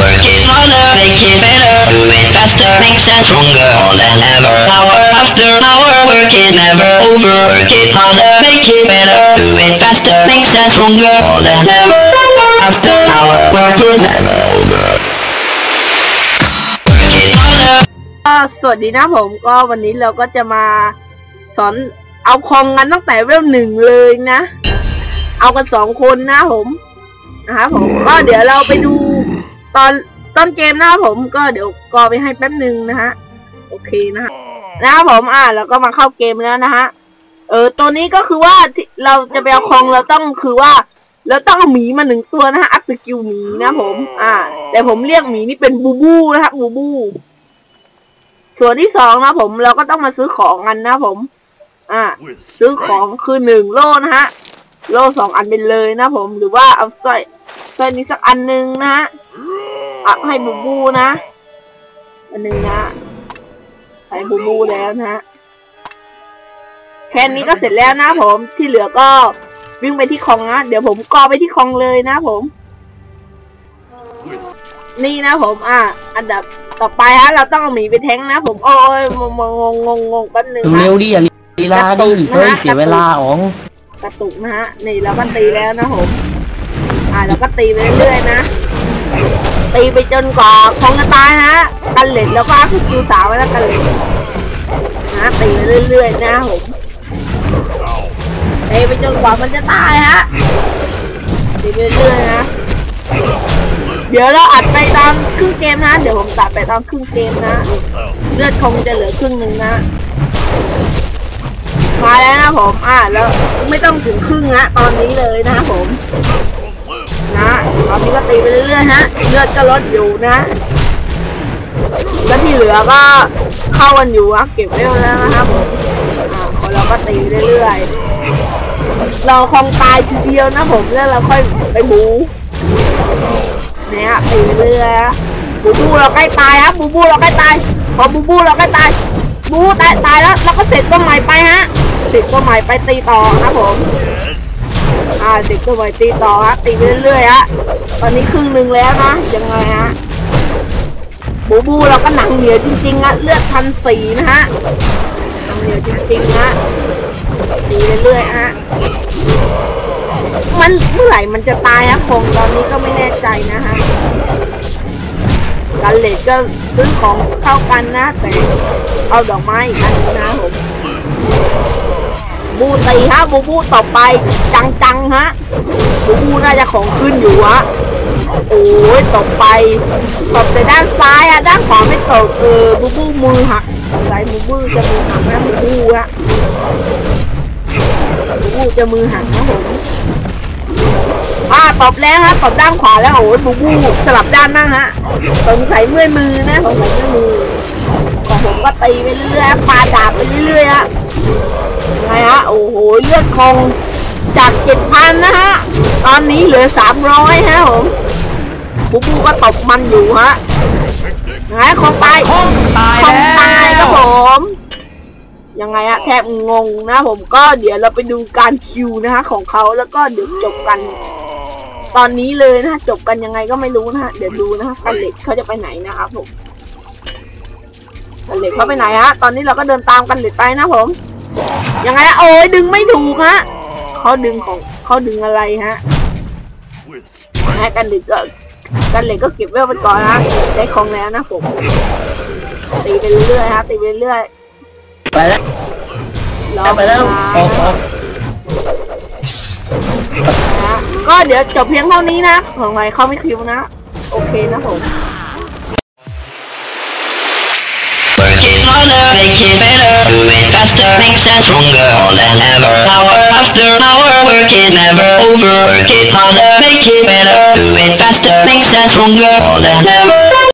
Work it harder, make it better, do it faster, makes us stronger more than ever. Hour after hour, work it never over. Work it harder, make it better, do it faster, makes us stronger more than ever. After hour, work it never over. ก็สวัสดีนะผมก็วันนี้เราก็จะมาสอนเอาคองกันตั้งแต่เวลหนึ่งเลยนะ เอากันสองคนนะผมนะครับผมก็เดี๋ยวเราไปดู ตอนต้นเกมนะผมก็เดี๋ยวกอไปให้แป๊บหนึ่งนะฮะ โอเคนะฮะนะครับผมอ่าเราก็มาเข้าเกมแล้วนะฮะ เออ ตัวนี้ก็คือว่าที่เราจะไปเอาคองเราต้องคือว่าเราต้องเอาหมีมาหนึ่งตัวนะฮะ อัพสกิลหมีนะผม อ่า แต่ผมเรียกหมีนี่เป็นบูบูนะครับบูบู ส่วนที่สองนะผมเราก็ต้องมาซื้อของกันนะผม อ่า ซื้อของคือหนึ่งโล่นะฮะ โล่สองอันเป็นเลยนะผม หรือว่าเอาสร้อยสร้อยนี้สักอันหนึ่งนะฮะ อะให้บูบูนะอันหนึ่งนะใส่บูบูแล้วนะแค่นี้ก็เสร็จแล้วนะผมที่เหลือก็วิ่งไปที่คลองนะเดี๋ยวผมก่อไปที่คลองเลยนะผม นี่นะผม อะ อันดับต่อไปฮะเราต้องเอาหมีไปแทงนะผมโอ้ยงงงงงงงแป๊บนึงเร็วดิอย่าลีลาดิเฮ้ยเสียเวลาอ๋องกระตุกนะฮะนี่เราก็ตีแล้วนะผม อ่าเราก็ตีไปเรื่อยๆนะ ตีไปจนกว่าคงจะตายฮะกันเหล็ดแล้วก็อัพสกิลสาวไว้แล้วกันเหล็ดนะตีไปเรื่อยๆนะผมตีไปจนกว่ามันจะตายฮะตีไปเรื่อยๆนะเดี๋ยวเราอัดไปตามครึ่งเกมนะ เดี๋ยวผมตัดไปตามครึ่งเกมนะ เลือดคงจะเหลือครึ่งหนึ่งนะ มาแล้วนะผม อ่าแล้วไม่ต้องถึงครึ่งนะตอนนี้เลยนะผม เรื่อยๆฮะเลือดก็ลดอยู่นะ แล้วที่เหลือก็เข้ากันอยู่อะเก็บเร็วแล้วนะครับผมอ่าพอเราก็ตีไปเรื่อยๆ เราคงตายทีเดียวนะผมแล้วเราค่อยไปบูเนี่ยตีไปเรื่อยๆฮะบูบูเราใกล้ตายครับบูบูเราใกล้ตายพอบูบูเราใกล้ตายบูบูตายตายแล้วเราก็เสร็จตัวใหม่ไปฮะเสร็จตัวใหม่ไปตีต่อครับผมอ่าเด็กตัวใหม่ตีต่อฮะตีไปเรื่อยๆฮะ ตอนนี้ครึ่งหนึ่งแล้วนะ ยังไงฮะ บูบูเราก็หนังเหนียวจริงๆฮะเลือดพันสีนะฮะ หนังเหนียวจริงๆฮะตีเรื่อยๆฮะ มันเมื่อไหร่มันจะตายฮะคงตอนนี้ก็ไม่แน่ใจนะฮะกันเลดก็ซื้อของเข้ากันนะ แต่เอาดอกไม้อีกอันนะผม บูตีฮะบูบูต่อไปจังๆฮะบูบูน่าจะของขึ้นอยู่ฮะโอ้ยตบไปตบแต่ด้านซ้ายอะด้านขวาไม่ตบเออบูบูมือหักอะไรบูบูจะมือหักนะบูบูฮะบูบูจะมือหักนะผมอ่าตบแล้วฮะตบด้านขวาแล้วโอ้ยบูบูสลับด้านนั่งฮะสงสัยเมื่อยมือนะสงสัยเมื่อยมือของผมก็ตีไปเรื่อยๆปาดาบไปเรื่อยๆฮะ ไงฮะ โอ้โห เลือดคงจากเจ็ดพันนะฮะ ตอนนี้เหลือสามร้อยฮะผมบูบูก็ตบมันอยู่ฮะไงคงตายคงตายตายครับผม ยังไงฮะแทบงงนะผมก็เดี๋ยวเราไปดูการคิวนะฮะของเขาแล้วก็เดี๋ยวจบกัน ตอนนี้เลยนะฮะจบกันยังไงก็ไม่รู้นะฮะเดี๋ยวดูนะฮะกันเล็กเขาจะไปไหนนะครับผมกันเล็กเขาไปไหนฮะ ตอนนี้เราก็เดินตามกันเล็กไปนะผม ยังไงฮะโอ้ยดึงไม่ถูกฮะเขาดึงของเขาดึงอะไรฮะฮะกันเหล็กก็กันเหล็กก็เก็บไว้ไปก่อนฮะได้ของแล้วนะผมตีไปเรื่อยๆฮะตีไปเรื่อยไปแล้วๆรอไปแล้วเาออกออกนะฮะก็เดี๋ยวจบเพียงเท่านี้นะของไงเขาไม่คิวนะ โอเคนะผม Work it harder, make it better, do it faster, makes us stronger more than ever. Hour after hour, work is never over. Work it harder, make it better, do it faster, makes us stronger more than ever.